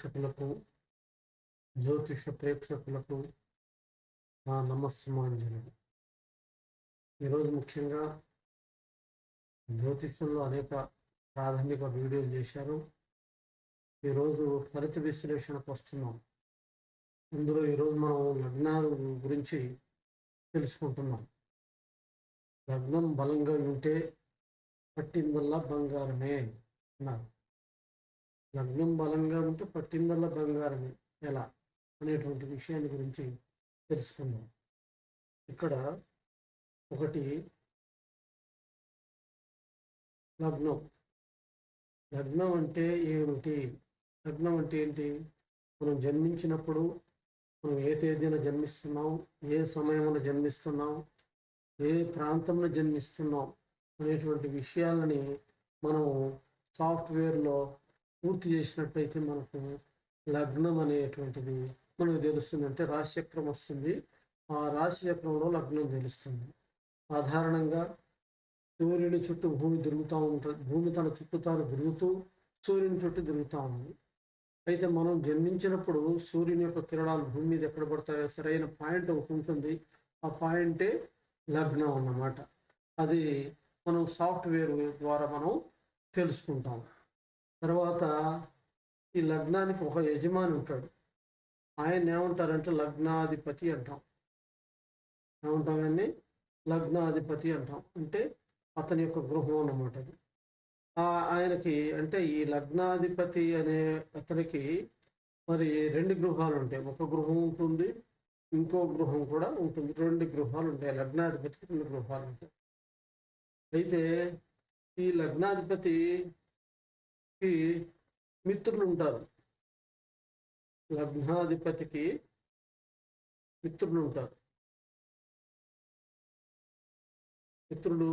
ప్రేక్షకులకు జ్యోతిష ప్రేక్షకులకు నా నమస్సుమాంజలి. ఈరోజు ముఖ్యంగా జ్యోతిష్యంలో అనేక ప్రాథమిక వీడియోలు చేశారు. ఈరోజు ఫలిత విశ్లేషణకు వస్తున్నాం. ఇందులో ఈరోజు మనం లగ్నాల గురించి తెలుసుకుంటున్నాం. లగ్నం బలంగా ఉంటే పట్టిందల్లా బంగారమే అన్నారు. లగ్నం బలంగా ఉంటే పట్టిందల్లా బంగారమే. ఎలా? అనేటువంటి విషయాన్ని గురించి తెలుసుకుందాం. ఇక్కడ ఒకటి లగ్నం. లగ్నం అంటే ఏమిటి? లగ్నం అంటే ఏంటి? మనం జన్మించినప్పుడు మనం ఏ తేదీన జన్మిస్తున్నాం? ఏ సమయంలో జన్మిస్తున్నాం? ఏ ప్రాంతంలో జన్మిస్తున్నాం? అనేటువంటి విషయాలని మనం సాఫ్ట్వేర్లో పూర్తి చేసినట్టయితే మనకు లగ్నం అనేటువంటిది మనకు తెలుస్తుంది. అంటే రాశిచక్రం వస్తుంది. ఆ రాశిచక్రంలో లగ్నం తెలుస్తుంది. సాధారణంగా సూర్యుని చుట్టూ భూమి తిరుగుతూ ఉంటుంది భూమి తన చుట్టూ తాను తిరుగుతూ సూర్యుని చుట్టూ తిరుగుతూ ఉంది. అయితే మనం జన్మించినప్పుడు సూర్యుని యొక్క కిరణాలు భూమి మీద ఎక్కడ పడతాయో సరైన పాయింట్ ఒకటి ఉంటుంది. ఆ పాయింటే లగ్నం అన్నమాట. అది మనం సాఫ్ట్వేర్ ద్వారా మనం తెలుసుకుంటాం. తర్వాత ఈ లగ్నానికి ఒక యజమాని ఉంటాడు. ఆయన ఏమంటారంటే లగ్నాధిపతి అంటాం. ఏమంటాం ఆయన్ని లగ్నాధిపతి అంటాం. అంటే అతని యొక్క గృహం అన్నమాట అది. ఆయనకి అంటే ఈ లగ్నాధిపతి అనే అతనికి మరి రెండు గృహాలు ఉంటాయి. ఒక గృహం ఉంటుంది ఇంకో గృహం కూడా ఉంటుంది. రెండు గృహాలు ఉంటాయి. లగ్నాధిపతికి రెండు గృహాలు ఉంటాయి. అయితే ఈ లగ్నాధిపతి మిత్రులు ఉంటారు లగ్నాధిపతికి మిత్రులు ఉంటారు మిత్రులు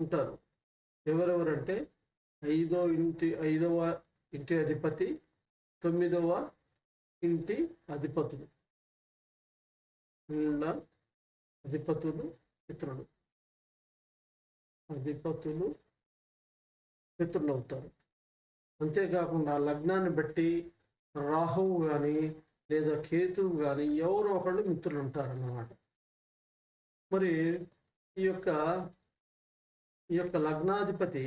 ఉంటారు. ఎవరెవరంటే ఐదో ఇంటి ఐదవ ఇంటి అధిపతి తొమ్మిదవ ఇంటి అధిపతులు. వీళ్ళ అధిపతులు మిత్రులు. అధిపతులు మిత్రులు అవుతారు అంతేకాకుండా లగ్నాన్ని బట్టి రాహువు కానీ లేదా కేతువు కానీ ఎవరో ఒకళ్ళు మిత్రులు ఉంటారన్నమాట మరి ఈ యొక్క ఈ యొక్క లగ్నాధిపతి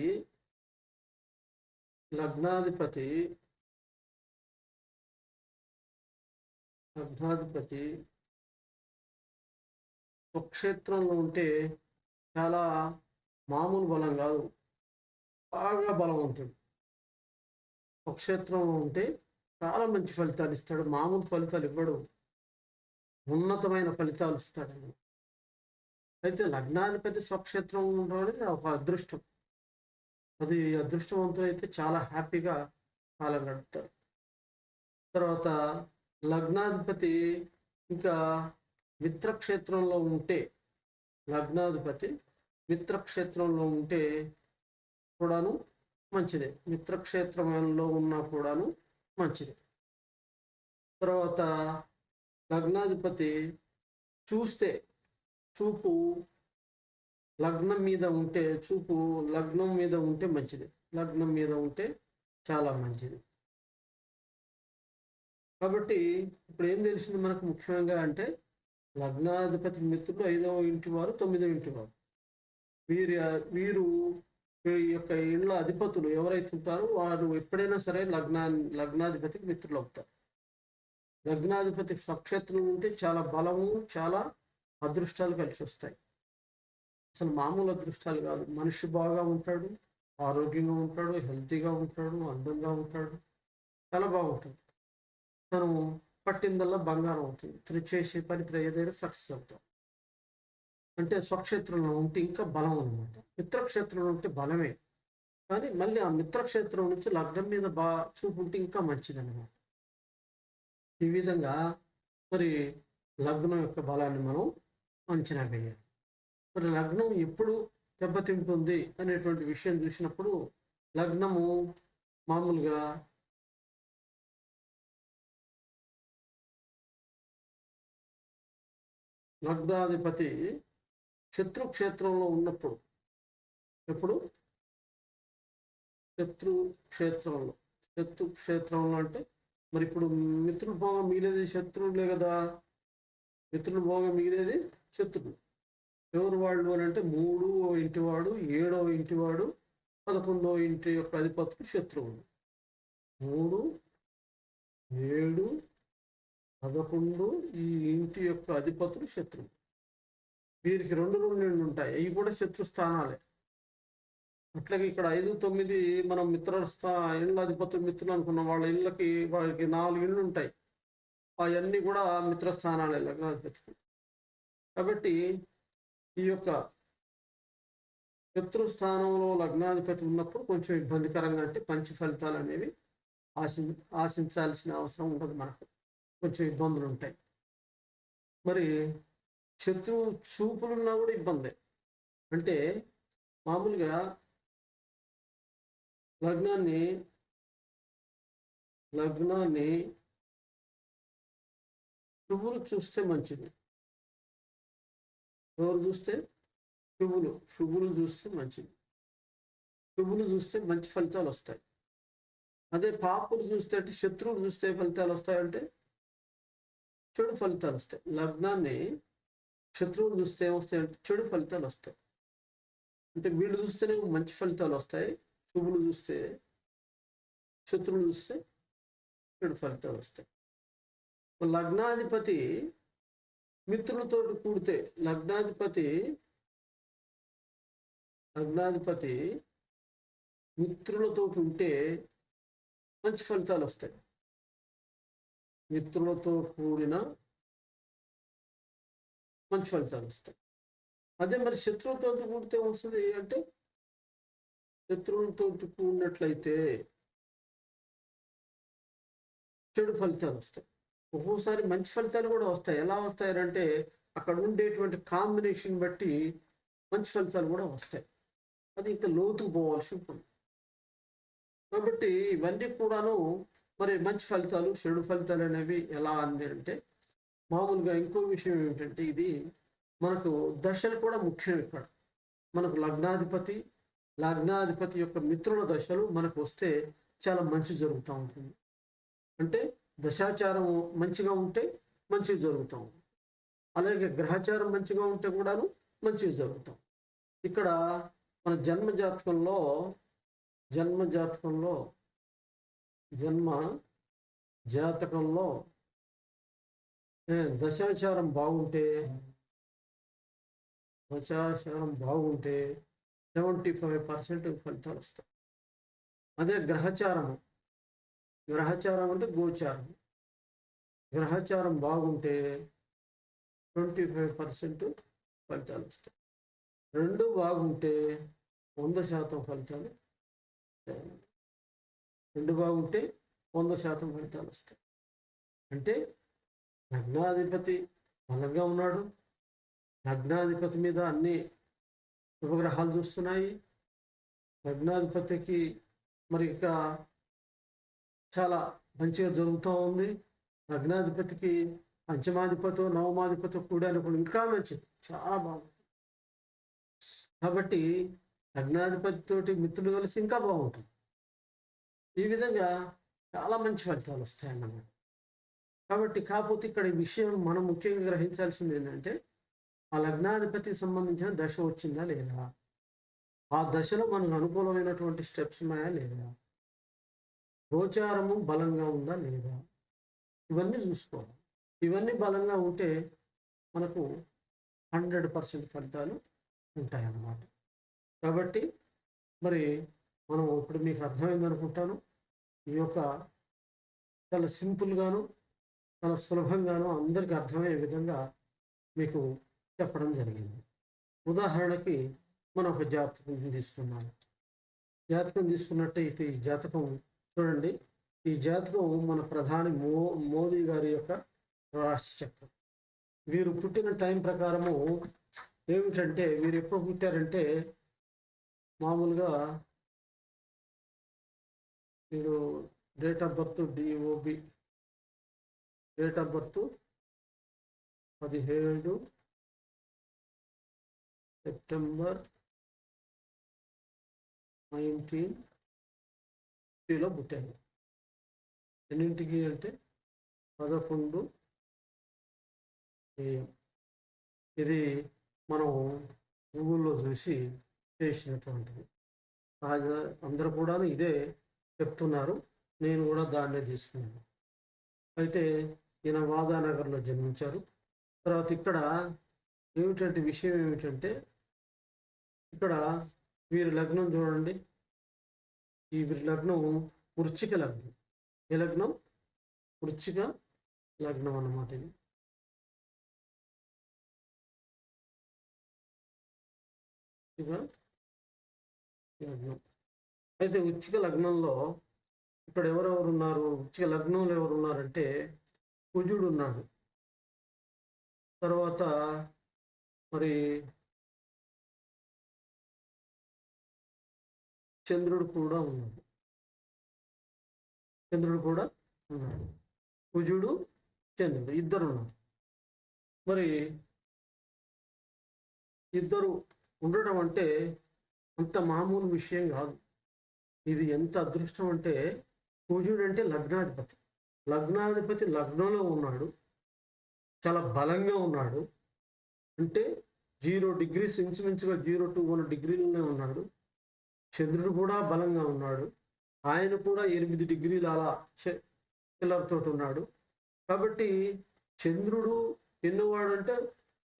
లగ్నాధిపతి లగ్నాధిపతి స్వక్షేత్రంలో ఉంటే చాలా మామూలు బలం కాదు. బాగా బలవంతుడు. స్వక్షేత్రంలో ఉంటే చాలా మంచి ఫలితాలు ఇస్తాడు. మామూలు ఫలితాలు ఇవ్వడు. ఉన్నతమైన ఫలితాలు ఇస్తాడు. అయితే లగ్నాధిపతి స్వక్షేత్రం ఉండడం ఒక అదృష్టం. అది అదృష్టవంతులు అయితే చాలా హ్యాపీగా కాలం గడుపుతారు. తర్వాత లగ్నాధిపతి ఇంకా మిత్రక్షేత్రంలో ఉంటే లగ్నాధిపతి మిత్రక్షేత్రంలో ఉంటే కూడాను మంచిదే. మిత్రక్షేత్రంలో ఉన్నా కూడాను మంచిది. తర్వాత లగ్నాధిపతి చూస్తే చూపు లగ్నం మీద ఉంటే చూపు లగ్నం మీద ఉంటే మంచిది. లగ్నం మీద ఉంటే చాలా మంచిది. కాబట్టి ఇప్పుడు ఏం తెలిసింది మనకు ముఖ్యంగా అంటే లగ్నాధిపతి మిత్రులు ఐదవ ఇంటి వారు తొమ్మిదవ ఇంటి వారు. వీరి వీరు ఈ యొక్క ఇళ్ళ అధిపతులు ఎవరైతే ఉంటారో వారు ఎప్పుడైనా సరే లగ్నా లగ్నాధిపతికి మిత్రులు అవుతారు లగ్నాధిపతి స్వక్షేత్రం ఉంటే చాలా బలము చాలా అదృష్టాలు కలిసి వస్తాయి. అసలు మామూలు అదృష్టాలు కాదు. మనిషి బాగా ఉంటాడు ఆరోగ్యంగా ఉంటాడు హెల్తీగా ఉంటాడు అందంగా ఉంటాడు చాలా బాగుంటుంది. తను పట్టిందల్లా బంగారం అవుతుంది. తను చేసే పని ఏదైనా సక్సెస్ అవుతాం. అంటే స్వక్షేత్రంలో ఉంటే ఇంకా బలం అనమాట మిత్రక్షేత్రంలో ఉంటే బలమే. కానీ మళ్ళీ ఆ మిత్రక్షేత్రం నుంచి లగ్నం మీద బా చూపు ఉంటే ఇంకా మంచిది అనమాట ఈ విధంగా మరి లగ్నం యొక్క బలాన్ని మనం అంచనా వేయాలి. మరి లగ్నం ఎప్పుడు దెబ్బతింటుంది అనేటువంటి విషయం చూసినప్పుడు లగ్నము మామూలుగా లగ్నాధిపతి శత్రు క్షేత్రంలో ఉన్నప్పుడు ఎప్పుడు? శత్రు క్షేత్రంలో శత్రు క్షేత్రంలో అంటే మరి ఇప్పుడు మిత్రుల భోగం మిగిలేది శత్రువులే కదా. మిత్రుల భోగం మిగిలేది శత్రువులు. ఎవరు వాళ్ళు అని అంటే మూడు ఇంటివాడు ఏడవ ఇంటివాడు పదకొండవ ఇంటి యొక్క అధిపతులు శత్రువులు. మూడు ఏడు పదకొండు ఈ ఇంటి యొక్క అధిపతులు శత్రువులు. వీరికి రెండు రెండు రెండు ఉంటాయి. అవి కూడా శత్రు స్థానాలే. అట్లాగే ఇక్కడ ఐదు తొమ్మిది మనం మిత్ర స్థా అధిపతులు మిత్రులు అనుకున్న వాళ్ళ ఇళ్ళకి వాళ్ళకి నాలుగు ఇళ్ళు ఉంటాయి. అవన్నీ కూడా మిత్ర స్థానాలే లగ్నాధిపతికి కాబట్టి ఈ యొక్క శత్రు స్థానంలో లగ్నాధిపతి ఉన్నప్పుడు కొంచెం ఇబ్బందికరంగా అంటే మంచి ఫలితాలు అనేవి ఆశి ఆశించాల్సిన అవసరం ఉండదు మనకు. కొంచెం ఇబ్బందులు ఉంటాయి. మరి శత్రువు చూపులున్నా కూడా ఇబ్బందే. అంటే మామూలుగా లగ్నాన్ని లగ్నాన్ని శుభులు చూస్తే మంచిది. ఎవరు చూస్తే? శుభులు. శుభులు చూస్తే మంచిది. శుభులు చూస్తే మంచి ఫలితాలు వస్తాయి. అదే పాపులు చూస్తే అంటే శత్రువులు చూస్తే ఫలితాలు వస్తాయంటే చెడు ఫలితాలు వస్తాయి. లగ్నాన్ని శత్రువులు చూస్తే ఏమొస్తాయంటే చెడు ఫలితాలు వస్తాయి. అంటే వీళ్ళు చూస్తేనే మంచి ఫలితాలు వస్తాయి శుభులు చూస్తే శత్రువులు చూస్తే చెడు ఫలితాలు వస్తాయి. లగ్నాధిపతి మిత్రులతో కూడితే లగ్నాధిపతి లగ్నాధిపతి మిత్రులతో ఉంటే మంచి ఫలితాలు వస్తాయి. మిత్రులతో కూడిన మంచి ఫలితాలు వస్తాయి. అదే మరి శత్రువుతో కూడితే వస్తుంది అంటే శత్రువులతో కూడినట్లయితే చెడు ఫలితాలు వస్తాయి. ఒక్కోసారి మంచి ఫలితాలు కూడా వస్తాయి. ఎలా వస్తాయంటే అక్కడ ఉండేటువంటి కాంబినేషన్ బట్టి మంచి ఫలితాలు కూడా వస్తాయి. అది ఇంకా లోతుకు పోవాల్సి ఉంటుంది. కాబట్టి ఇవన్నీ కూడాను మరి మంచి ఫలితాలు చెడు ఫలితాలు అనేవి ఎలా అని అంటే మామూలుగా ఇంకో విషయం ఏమిటంటే ఇది మనకు దశలు కూడా ముఖ్యం ఇక్కడ. మనకు లగ్నాధిపతి లగ్నాధిపతి యొక్క మిత్రుల దశలు మనకు వస్తే చాలా మంచి జరుగుతూ ఉంటుంది. అంటే దశాచారం మంచిగా ఉంటే మంచిగా జరుగుతాం అలాగే గ్రహచారం మంచిగా ఉంటే కూడాను మంచిగా జరుగుతాం ఇక్కడ మన జన్మ జాతకంలో జన్మ జాతకంలో జన్మ జాతకంలో దశాచారం బాగుంటే దశాచారం బాగుంటే సెవెంటీ ఫైవ్ పర్సెంట్ ఫలితాలు వస్తాయి. అదే గ్రహచారము. గ్రహచారం అంటే గోచారం. గ్రహచారం బాగుంటే ట్వంటీ ఫైవ్ పర్సెంట్ ఫలితాలు వస్తాయి. రెండు బాగుంటే వంద శాతం ఫలితాలు రెండు బాగుంటే వంద శాతం ఫలితాలు వస్తాయి. అంటే లగ్నాధిపతి బలంగా ఉన్నాడు. లగ్నాధిపతి మీద అన్ని ఉపగ్రహాలు చూస్తున్నాయి. లగ్నాధిపతికి మరి ఇక చాలా మంచిగా జరుగుతూ ఉంది. లగ్నాధిపతికి పంచమాధిపతి నవమాధిపతి కూడా కూడా ఇంకా మంచిది. చాలా బాగుంది. కాబట్టి లగ్నాధిపతితోటి మిత్రులు కలిసి ఇంకా బాగుంటుంది. ఈ విధంగా చాలా మంచి ఫలితాలు వస్తాయన్నమాట. కాబట్టి కాకపోతే ఇక్కడ ఈ విషయం మనం ముఖ్యంగా గ్రహించాల్సింది ఏంటంటే ఆ లగ్నాధిపతికి సంబంధించిన దశ వచ్చిందా లేదా? ఆ దశలో మనకు అనుకూలమైనటువంటి స్టెప్స్ ఉన్నాయా లేదా? గోచారము బలంగా ఉందా లేదా? ఇవన్నీ చూసుకోవాలి. ఇవన్నీ బలంగా ఉంటే మనకు హండ్రెడ్ పర్సెంట్ ఫలితాలు ఉంటాయన్నమాట. కాబట్టి మరి మనం ఇప్పుడు మీకు అర్థమైంది అనుకుంటాను ఈ యొక్క చాలా సింపుల్గాను చాలా సులభంగానూ అందరికీ అర్థమయ్యే విధంగా మీకు చెప్పడం జరిగింది. ఉదాహరణకి మనం ఒక జాతకం తీసుకున్నాము జాతకం తీసుకున్నట్టయితే ఈ జాతకం చూడండి. ఈ జాతకం మన ప్రధాని మో మోదీ గారి యొక్క రాశి చక్రం వీరు పుట్టిన టైం ప్రకారము ఏమిటంటే వీరు ఎప్పుడు పుట్టారంటే మామూలుగా వీరు date of birth DOB date of birth పదిహేడు సెప్టెంబర్ నైన్టీన్ ఫిఫ్టీలో పుట్టాను. ఎన్నింటికి అంటే పదకొండు ఇది మనం గూగుల్లో చూసి చేసినటువంటిది. సహజ అందరూ కూడా ఇదే చెప్తున్నారు. నేను కూడా దాన్నే తీసుకున్నాను. అయితే ఈయన వాదానగర్లో జన్మించారు. తర్వాత ఇక్కడ ఏమిటంటే విషయం ఏమిటంటే ఇక్కడ వీరి లగ్నం చూడండి. ఈ వీరి లగ్నం వృచ్చిక లగ్నం. ఏ లగ్నం? వృచ్చిక లగ్నం అన్నమాట ఇది. లగ్నం. అయితే ఉచ్చిక లగ్నంలో ఇక్కడ ఎవరెవరు ఉన్నారు ఉచ్చిక లగ్నంలో ఎవరు ఉన్నారంటే కుజుడు ఉన్నాడు. తర్వాత మరి చంద్రుడు కూడా ఉన్నాడు. చంద్రుడు కూడా ఉన్నాడు. కుజుడు చంద్రుడు ఇద్దరు ఉన్నారు మరి ఇద్దరు ఉండడం అంటే అంత మామూలు విషయం కాదు. ఇది ఎంత అదృష్టం అంటే కుజుడు అంటే లగ్నాధిపతి. లగ్నాధిపతి లగ్నంలో ఉన్నాడు. చాలా బలంగా ఉన్నాడు. అంటే జీరో డిగ్రీస్ ఇంచుమించుగా జీరో టు వన్ డిగ్రీలోనే ఉన్నాడు. చంద్రుడు కూడా బలంగా ఉన్నాడు. ఆయన కూడా ఎనిమిది డిగ్రీలు అలా పిల్లలతో ఉన్నాడు. కాబట్టి చంద్రుడు ఎన్నోవాడు అంటే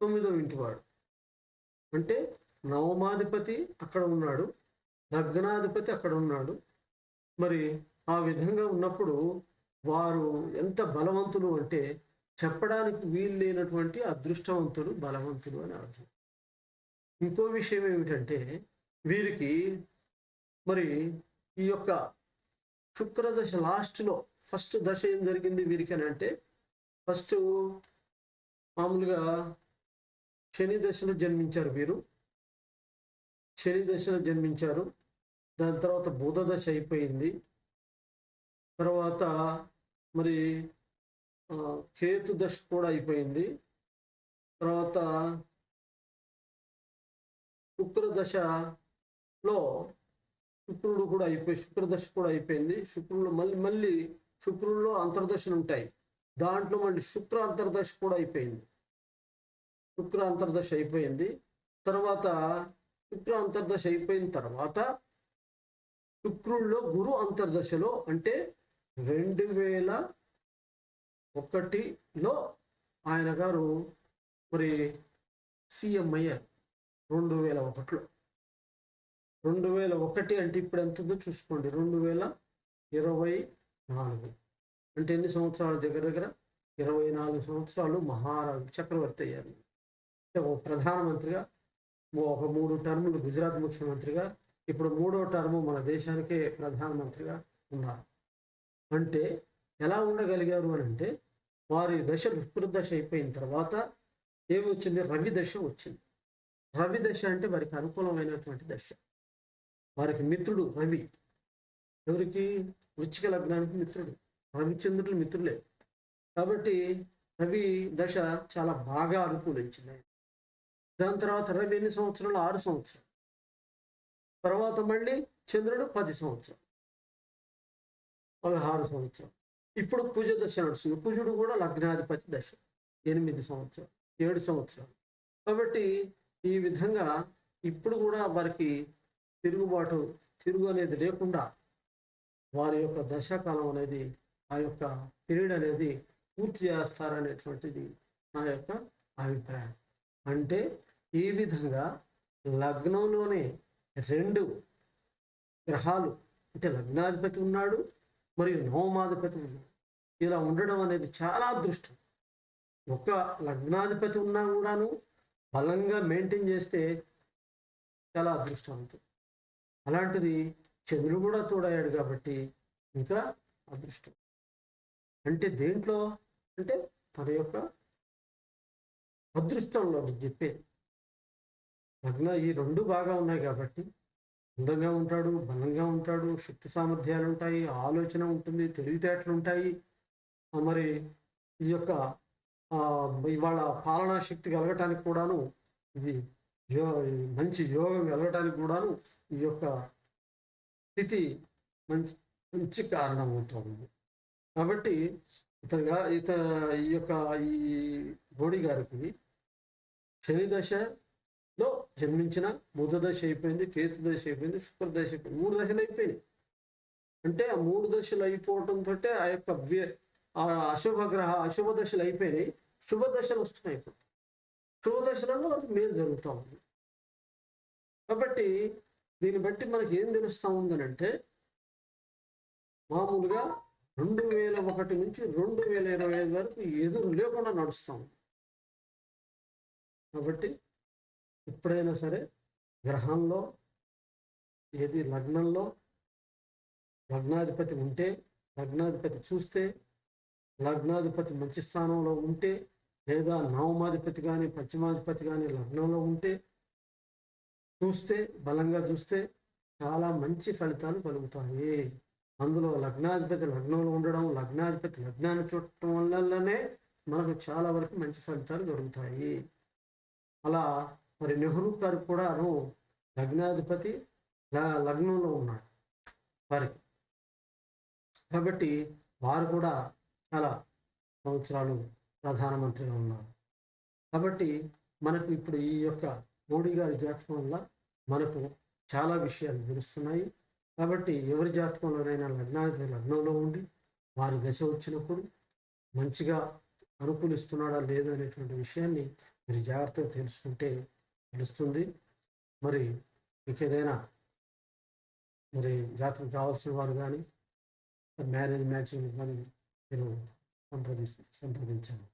తొమ్మిదో ఇంటివాడు. అంటే నవమాధిపతి అక్కడ ఉన్నాడు. లగ్నాధిపతి అక్కడ ఉన్నాడు. మరి ఆ విధంగా ఉన్నప్పుడు వారు ఎంత బలవంతులు అంటే చెప్పడానికి వీలు లేనటువంటి అదృష్టవంతులు బలవంతులు అని అర్థం. ఇంకో విషయం ఏమిటంటే వీరికి మరి ఈ యొక్క శుక్రదశ లాస్ట్లో ఫస్ట్ దశ ఏం జరిగింది వీరికి అని అంటే ఫస్ట్ మామూలుగా శని దశలో జన్మించారు వీరు. శని దశలో జన్మించారు. దాని తర్వాత బుధ దశ అయిపోయింది. తర్వాత మరి కేతు దశ కూడా అయిపోయింది. తర్వాత శుక్ర దశలో శుక్రుడు కూడా అయిపోయి శుక్రదశ కూడా అయిపోయింది. శుక్రుడు మళ్ళీ మళ్ళీ శుక్రుల్లో అంతర్దశలు ఉంటాయి. దాంట్లో మళ్ళీ శుక్ర అంతర్దశ కూడా అయిపోయింది. శుక్ర అంతర్దశ అయిపోయింది. తర్వాత శుక్ర అంతర్దశ అయిపోయిన తర్వాత శుక్రుల్లో గురు అంతర్దశలో అంటే రెండు వేల ఒకటిలో ఆయన గారు మరి సీఎం అయ్యారు. రెండు వేల ఒకటిలో. రెండు వేల ఒకటి అంటే ఇప్పుడు ఎంత ఉందో చూసుకోండి. రెండు వేల ఇరవై నాలుగు. అంటే ఎన్ని సంవత్సరాలు? దగ్గర దగ్గర ఇరవై నాలుగు సంవత్సరాలు మహారాజు చక్రవర్తి అయ్యారు. ఒక ప్రధానమంత్రిగా ఒక మూడు టర్ములు గుజరాత్ ముఖ్యమంత్రిగా ఇప్పుడు మూడో టర్ము మన దేశానికే ప్రధానమంత్రిగా ఉన్నారు. అంటే ఎలా ఉండగలిగారు అని అంటే వారి దశ దశ అయిపోయిన తర్వాత ఏమి వచ్చింది రవి దశ వచ్చింది. రవి దశ అంటే వారికి అనుకూలమైనటువంటి దశ. వారికి మిత్రుడు రవి. ఎవరికి? వృచ్చిక లగ్నానికి మిత్రుడు. రవిచంద్రులు మిత్రులే. కాబట్టి రవి దశ చాలా బాగా అనుకూలించింది. దాని తర్వాత రవి ఎన్ని సంవత్సరాలు? ఆరు సంవత్సరాలు. తర్వాత మళ్ళీ చంద్రుడు పది సంవత్సరాలు. పదహారు సంవత్సరం ఇప్పుడు కుజ దశ నడుస్తుంది. కుజుడు కూడా లగ్నాధిపతి దశ. ఎనిమిది సంవత్సరం ఏడు సంవత్సరాలు. కాబట్టి ఈ విధంగా ఇప్పుడు కూడా వారికి తిరుగుబాటు తిరుగు అనేది లేకుండా వారి యొక్క దశాకాలం అనేది ఆ యొక్క పీరియడ్ అనేది పూర్తి చేస్తారనేటువంటిది నా యొక్క అభిప్రాయం. అంటే ఈ విధంగా లగ్నంలోనే రెండు గ్రహాలు అంటే లగ్నాధిపతి ఉన్నాడు మరియు హోమాధిపతి ఉన్నాడు ఇలా ఉండడం అనేది చాలా అదృష్టం. ఒక లగ్నాధిపతి ఉన్నా కూడాను బలంగా మెయింటైన్ చేస్తే చాలా అదృష్టవంతం. అలాంటిది చంద్రుడు కూడా తోడయ్యాడు కాబట్టి ఇంకా అదృష్టం. అంటే దేంట్లో? అంటే తన యొక్క అదృష్టంలో చెప్పేది. లగ్న ఈ రెండు బాగా ఉన్నాయి కాబట్టి అందంగా ఉంటాడు బలంగా ఉంటాడు శక్తి సామర్థ్యాలు ఉంటాయి ఆలోచన ఉంటుంది తెలివితేటలు ఉంటాయి. మరి ఈ యొక్క ఇవాళ పాలనా శక్తి కలగటానికి కూడాను ఇది యో మంచి యోగం కలగటానికి కూడాను ఈ యొక్క స్థితి మంచి మంచి కారణం అవుతుంది కాబట్టి ఇతగా ఇత ఈ యొక్క ఈ బోడి గారికి శని దశ జన్మించిన బుధ దశ అయిపోయింది కేతు దశ అయిపోయింది శుక్ర దశ అయిపోయింది. మూడు దశలు అయిపోయినాయి. అంటే ఆ మూడు దశలు అయిపోవడంతో ఆ యొక్క వ్య- ఆ అశుభ గ్రహ అశుభ దశలు అయిపోయినాయి. శుభ దశలు వస్తున్నాయి ఇప్పుడు. శుభ దశలలో మేలు జరుగుతూ ఉంది. కాబట్టి దీన్ని బట్టి మనకి ఏం తెలుస్తూ ఉందనంటే మామూలుగా రెండు వేల ఒకటి నుంచి రెండు వేల ఇరవై ఐదు వరకు ఎదురు లేకుండా నడుస్తాం కాబట్టి ఎప్పుడైనా సరే గ్రహంలో ఏది లగ్నంలో లగ్నాధిపతి ఉంటే లగ్నాధిపతి చూస్తే లగ్నాధిపతి మంచి స్థానంలో ఉంటే లేదా నవమాధిపతి కానీ పశ్చిమాధిపతి కానీ లగ్నంలో ఉంటే చూస్తే బలంగా చూస్తే చాలా మంచి ఫలితాలు కలుగుతాయి. అందులో లగ్నాధిపతి లగ్నంలో ఉండడం లగ్నాధిపతి లగ్నాన్ని చూడటం వల్లనే మనకు చాలా వరకు మంచి ఫలితాలు దొరుకుతాయి. అలా మరి నెహ్రూ గారు కూడా లగ్నాధిపతి లగ్నంలో ఉన్నాడు వారికి. కాబట్టి వారు కూడా చాలా సంవత్సరాలు ప్రధానమంత్రిగా ఉన్నారు. కాబట్టి మనకు ఇప్పుడు ఈ యొక్క మోడీ గారి జాతకం వల్ల మనకు చాలా విషయాలు తెలుస్తున్నాయి. కాబట్టి ఎవరి జాతకంలోనైనా లగ్నాధిపతి లగ్నంలో ఉండి వారి దశ వచ్చినప్పుడు మంచిగా అనుకూలిస్తున్నాడా లేదా అనేటువంటి విషయాన్ని మీరు జాగ్రత్తగా తెలుసుకుంటే తెలుస్తుంది. మరి మీకు ఏదైనా మరి జాతకు కావాల్సిన వారు కానీ మ్యారేజ్ మ్యాచింగ్ కానీ మీరు సంప్రది సంప్రదించాను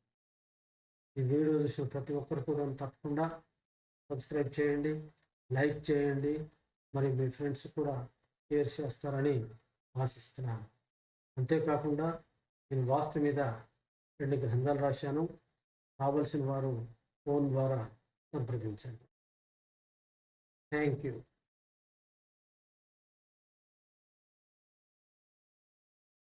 ఈ వీడియో చూసిన ప్రతి ఒక్కరు కూడా తప్పకుండా సబ్స్క్రైబ్ చేయండి లైక్ చేయండి మరి మీ ఫ్రెండ్స్ కూడా షేర్ చేస్తారని ఆశిస్తున్నాను. అంతేకాకుండా నేను వాస్తు మీద రెండు గ్రంథాలు రాశాను. కావలసిన వారు ఫోన్ ద్వారా సంప్రదించండి థ్యాంక్ యూ